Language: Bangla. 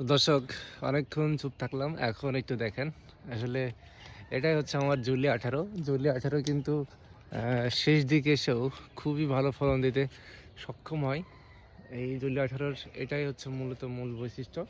দর্শক, অনেকক্ষণ চুপ থাকলাম, এখন একটু দেখেন। আসলে এটাই হচ্ছে আমার জুলি আঠারো। জুলি আঠারো কিন্তু শেষ দিকে এসেও খুবই ভালো ফলন দিতে সক্ষম হয়। এই জুলি আঠারোর এটাই হচ্ছে মূলত মূল বৈশিষ্ট্য।